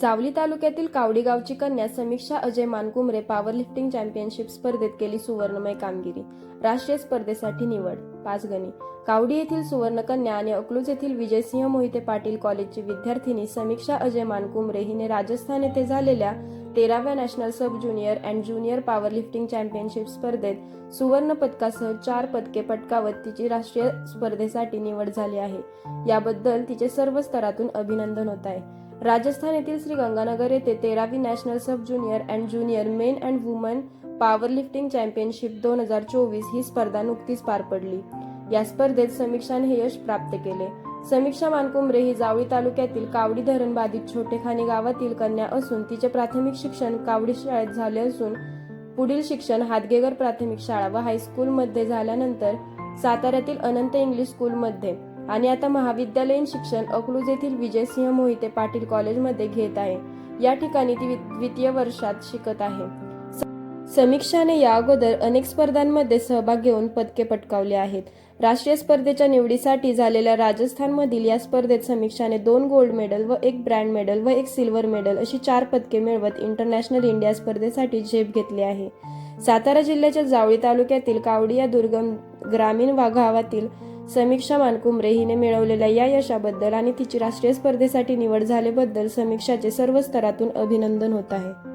जावली तालुक्यातील कावडी गावची कन्या Samiksha Ajay Mankumare power lifting championship स्पर्धेत केली सुवर्णमय कामगिरी. राष्ट्रीय स्पर्धेसाठी निवड पाच गणी. कावडी येथील सुवर्णकन्या आणि अकलूज येथील विजयसिंह मोहिते पाटील कॉलेजची विद्यार्थिनी समीक्षा अजय मानकुमरे हिने राजस्थान येथे झालेल्या तेराव्या national sub junior and junior power lifting championship स्पर्धेत सुवर्ण पदकासह चार पदके पटकावत तिची राष्ट्रीय स्पर्धेसाठी निवड झाली आहे. याबद्दल तिचे सर्व स्तरातून अभिनंदन होत आहे. राजस्थान येथील श्री गंगानगर येथे तेरावी national sub junior and junior men and woman power lifting championship दोन हजार चोवीस ही स्पर्धा नुकतीच पार पडली. या स्पर्धेत समीक्षाने हे यश प्राप्त केले. समीक्षा मानकुमरे ही जावळी तालुक्यातील कावडी धरण बाधित छोटेखानी गावातील कन्या असून तिचे प्राथमिक शिक्षण कावडी शाळेत झाले असून पुढील शिक्षण हादगेगर प्राथमिक शाळा व हायस्कूलमध्ये झाल्यानंतर साताऱ्यातील अनंत इंग्लिश स्कूलमध्ये आणि आता महाविद्यालयीन शिक्षण अकलूज येथील विजयसिंह मोहिते पाटील कॉलेजमध्ये घेत आहे. या ठिकाणी ती द्वितीय वर्षात शिकत आहे. समीक्षाने या अगोदर अनेक स्पर्धांमध्ये सहभाग घेऊन पदके पटकावले आहेत. राष्ट्रीय स्पर्धेच्या निवडीसाठी झालेल्या राजस्थानमधील या स्पर्धेत समीक्षाने दोन गोल्ड मेडल व एक ब्रँड मेडल व एक सिल्वर मेडल अशी चार पदके मिळवत इंटरनॅशनल इंडिया स्पर्धेसाठी झेप घेतली आहे. सातारा जिल्ह्याच्या जावळी तालुक्यातील कावडी या दुर्गम ग्रामीण वा गावातील समीक्षा मानकुमरे हिने मिळवलेल्या या यशाबद्दल आणि तिची राष्ट्रीय स्पर्धेसाठी निवड झाल्याबद्दल समीक्षाचे सर्व स्तरातून अभिनंदन होत आहे.